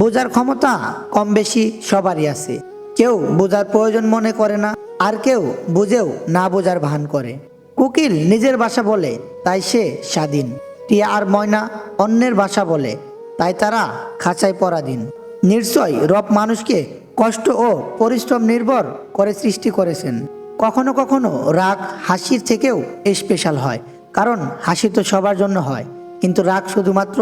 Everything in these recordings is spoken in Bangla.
বোঝার ক্ষমতা কম বেশি সবারই আছে। কেউ বোঝার প্রয়োজন মনে করে না, আর কেউ বুঝেও না বোঝার ভান করে। কুকিল নিজের ভাষা বলে, তাই সে স্বাধীন। টিয়া আর ময়না অন্যের ভাষা বলে, তাই তারা খাঁচায় পরাধীন। নিশ্চয় রব মানুষকে কষ্ট ও পরিশ্রম নির্ভর করে সৃষ্টি করেছেন। কখনো কখনো রাগ হাসির থেকেও স্পেশাল হয়, কারণ হাসি তো সবার জন্য হয়, কিন্তু রাগ শুধুমাত্র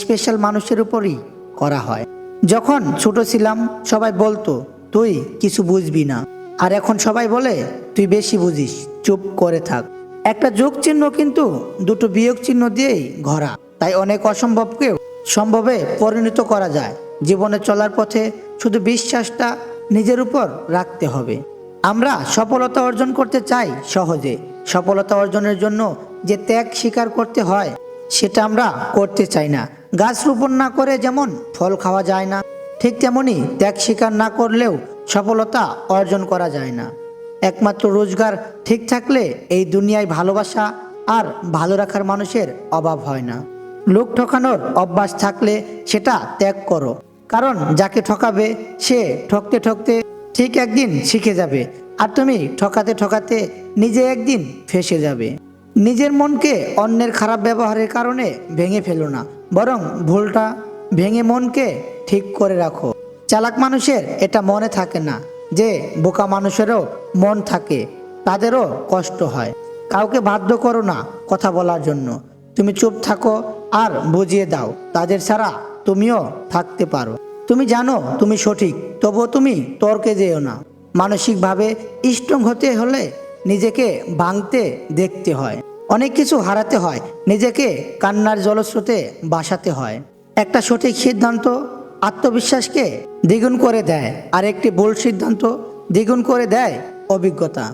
স্পেশাল মানুষের উপরই করা হয়। যখন ছোট ছিলাম, সবাই বলতো, তুই কিছু বুঝবি না। আর এখন সবাই বলে, তুই বেশি বুঝিস, চুপ করে থাক। একটা যোগ চিহ্ন কিন্তু দুটো বিয়োগ চিহ্ন দিয়েই ঘরা। তাই অনেক অসম্ভবকেও সম্ভবে পরিণত করা যায়। জীবনে চলার পথে শুধু বিশ্বাসটা নিজের উপর রাখতে হবে। আমরা সফলতা অর্জন করতে চাই সহজে। সফলতা অর্জনের জন্য যে ত্যাগ স্বীকার করতে হয়, সেটা আমরা করতে চাই না। গাছ রোপণ না করে যেমন ফল খাওয়া যায় না, ঠিক তেমনি ত্যাগ স্বীকার না করলেও সফলতা অর্জন করা যায় না। একমাত্র রোজগার ঠিক থাকলে এই দুনিয়ায় ভালোবাসা আর ভালো রাখার মানুষের অভাব হয় না। লোক ঠকানোর অভ্যাস থাকলে সেটা ত্যাগ করো, কারণ যাকে ঠকাবে সে ঠকতে ঠকতে ঠিক একদিন শিখে যাবে আর তুমি ঠকাতে ঠকাতে নিজে একদিন ফেসে যাবে। নিজের মনকে অন্যের খারাপ ব্যবহারের কারণে ভেঙে ফেলো না বরং ভুলটা ভেঙে মনকে ঠিক করে রাখো। চালাক মানুষের এটা মনে থাকে না যে বোকা মানুষেরও মন থাকে, তাদেরও কষ্ট হয়। কাউকে বাধ্য করো না কথা বলার জন্য। তুমি চুপ থাকো আর বুঝিয়ে দাও, তাদের ছাড়া তুমিও থাকতে পারো। তুমি জানো তুমি সঠিক, তবুও তুমি তর্কে যেও না। মানসিকভাবে স্ট্রং হতে হলে নিজেকে ভাঙতে দেখতে হয়। অনেক কিছু হারাতে হয়, নিজেকে কান্নার জলস্রোতে বাসাতে হয়। একটা সঠিক সিদ্ধান্ত আত্মবিশ্বাসকে দ্বিগুণ করে দেয় আর একটি ভুল সিদ্ধান্ত দ্বিগুণ করে দেয় অভিজ্ঞতা।